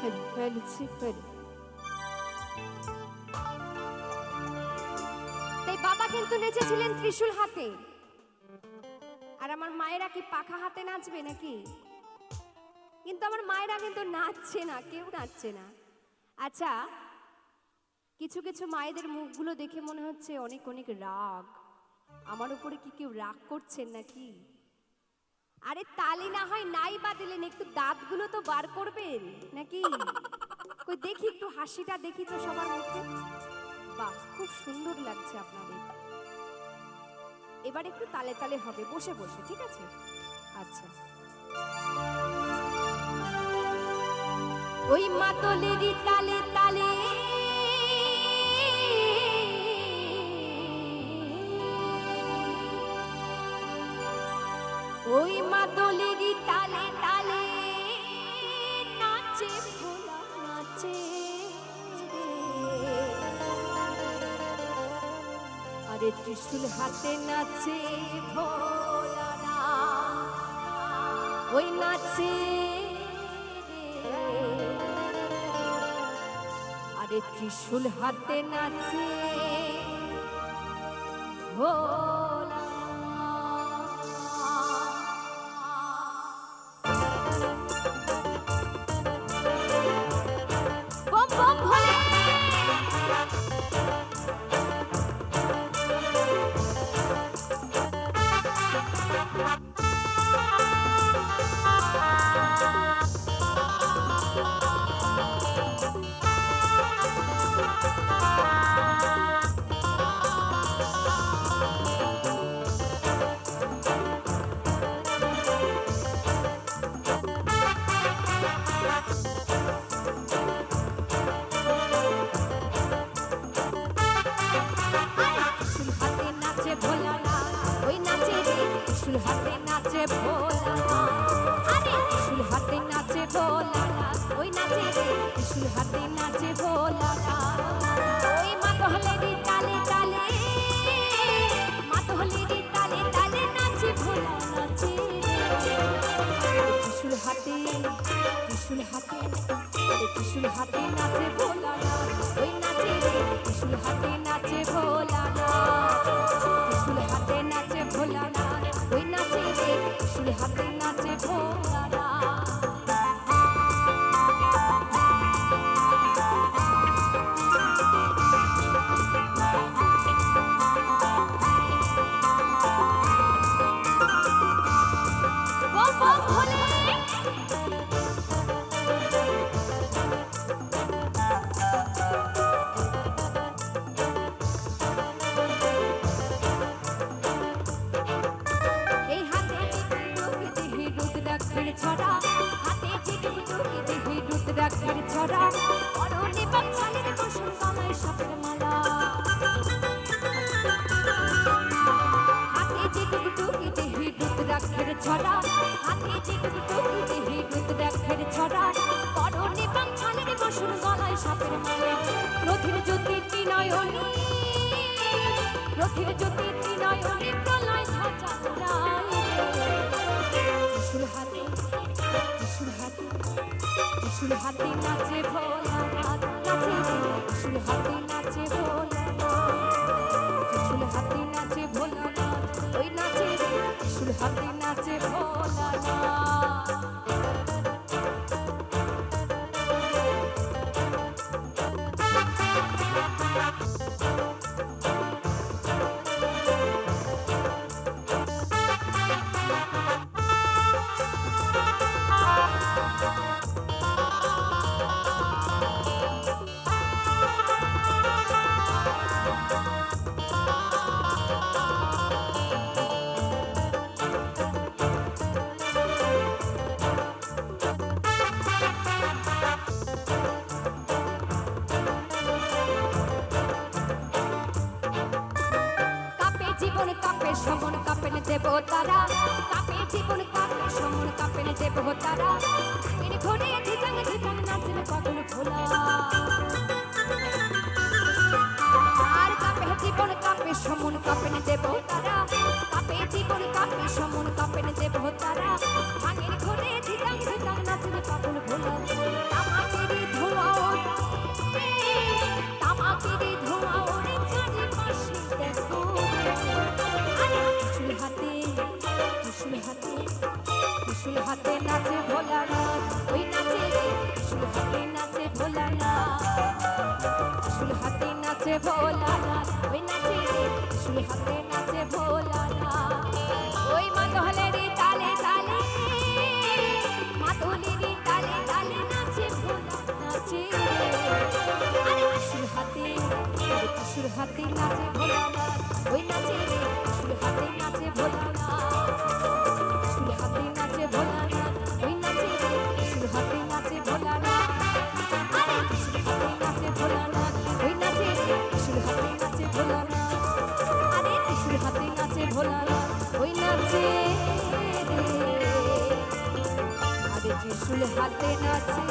হ্যাঁ লুসিফার তাই বাবা কিন্তু নেচেছিলেন ত্রিশূল হাতে। আর আমার মায়েরা কি পাখা হাতে নাচবে নাকি? কিন্তু আমার মায়েরা কিন্তু নাচছে না, কেউ নাচছে না। আচ্ছা কিছু কিছু মায়েদের মুখগুলো দেখে মনে হচ্ছে অনেক অনেক রাগ। আমার উপরে কি কেউ রাগ করছেন নাকি? আরে তালি না হয় নাই বা দিলেন একটু দাঁতগুলো তো বার করবেন, নাকি? কই দেখি একটু হাসিটা, দেখি তো সবার মুখে। বাহ, খুব সুন্দর লাগছে আপনাদের। এবার একটু তালে তালে হবে, বসে বসে, ঠিক আছে? আচ্ছা। ওই মাতলেরই তালে তালে ওই মাতলেরই তালে তালে নাচে ভোলা নাচে। আরে ত্রিশুল হাতে নাচে ভোলা ওই নাচে আরে ত্রিশুল হাতে নাচে ভোলা ওই নাচে ত্রিশুল হাতে নাচে ভোলা না ওই মা তোহলে রে তালে তালে মা তালে নাচে ভোলা নাচে হাতে ত্রিশুল হাতে ত্রিশুল হাতে নাচে ভোলা ওই নাচে ত্রিশুল হাতে নাচে ভোলা ছড়া, হাতে চিটুক দেহি রুদ্রাক্ষের ছড়া অরণি বাচ্চালের কুসুম কামাই সাপের মালা। হাতে চিটুক টুকি দেহি রুদ্রাক্ষের ছড়া, হাতে চিটুক টুকি দেহি রুদ্রাক্ষের ছড়া অরণি বাচ্চালের কুসুম গলায় সাপের মালা। রথির জ্যোতি নয়নী রথির জ্যোতি নয়নী ত্রিশুল হাতে নাচে ভোলা নাচ নাচে জীবন কাপে সমন কাপেন দেব তারা কাপে জীবন কাপে সমন কাপেন দেব তারা এর ঘরে ধিতাং ধিতাং নাচেন পাগল ভোলা। আর কাপে জীবন কাপে সমন কাপেন দেব তারা কাপে জীবন কাপে সমন কাপেন দেব তারা ভাঙের ঘরে ত্রিশুল হাতে নাচে ভোলানাথ, ওই নাচে ত্রিশুল হাতে নাচে ভোলানাথ। ত্রিশুল হাতে নাচে ভোলানাথ, ওই নাচে ত্রিশুল হাতে নাচে ভোলানাথ। ওই মাদহলেরই তালে তালে, মাদহলেরই তালে ত্রিশুল হাতে ত্রিশুল হাতে যিশুর হাতে নাচে।